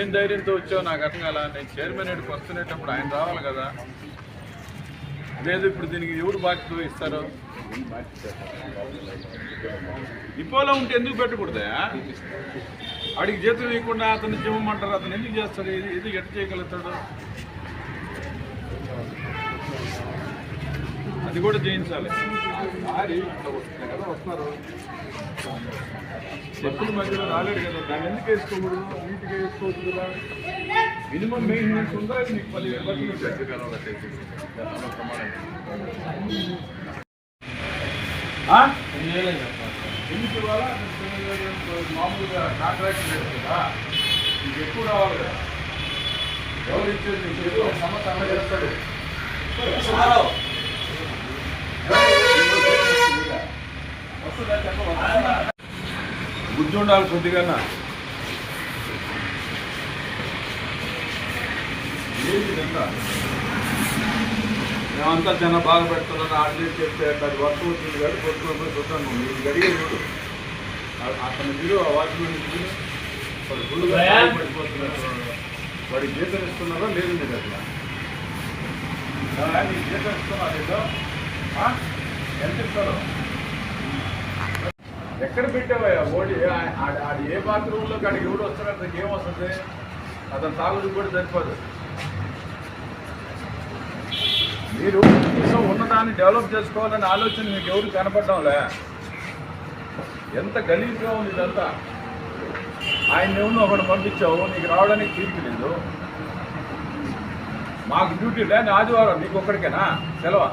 ఏం ధైర్యంతో వచ్చావు? నాకు అర్థం కాల. నేను చైర్మన్ ఎడికి వస్తునేటప్పుడు ఆయన రావాలి కదా. లేదు ఇప్పుడు దీనికి ఎవరు బాధ్యత ఇస్తారు డిపోలో ఉంటే ఎందుకు పెట్టకూడదా వాడికి జీతం ఇవ్వకుండా అతను జీవమంటారు అతను ఎందుకు చేస్తాడు? ఇది ఇది ఎట్ట చేయగలుగుతాడు? అది కూడా చేయించాలి వస్తున్నారు చెప్పుల మధ్యలో రాలేడు కదా దాన్ని ఎందుకు వేసుకోకూడదు? నీట్గా వేసుకోవచ్చు కదా. మినిమం మెయింటెనెన్స్ ఉందా? నీకు పది బట్టలు ఎందుకు ఇవ్వాలా? మామూలుగా కాంట్రాక్ట్ లేదు కదా. నీకు ఎక్కువ రావాలి కదా. ఎవరు ఇచ్చేది? నీకు ఏదో ఒక సంవత్సరం చేస్తాడు. బుద్ధి ఉండాలి కొద్దిగా మేమంతా జనం బాగా పెడుతున్నాను ఆర్డర్ చెప్తే అది వర్క్ వచ్చింది కానీ కొట్టుకొని చూస్తాను మీరు గడిగే చూడు. అతను మీరు ఆ వాచ్మెన్ మీరు వాడు పడిపోతున్నారు. వాడికి జీతం ఇస్తున్నారో లేదు మీరు అట్లా నీకు జీతం ఇస్తున్నారు? ఎంత ఇస్తారు? ఎక్కడ పెట్టావయ్యా? ఓడి ఆడు ఆడ- ఏ బాత్రూంలో కాడికి ఎవడు వస్తాడు అతనికి ఏమొస్తుంది అతను తాగుడు కూడా సరిపోదు. మీరు కనీసం ఉన్నదాన్ని డెవలప్ చేసుకోవాలనే ఆలోచన మీకు ఎవరు కనపడడంలే. ఎంత గలీజ్గా ఉంది ఇదంతా. ఆయన ఎవరిని ఒకటి పంపించావు నీకు రావడానికి తీర్పు లేదు. మాకు డ్యూటీ లేని ఆదివారం నీకు ఒక్కడికేనా? సెలవా?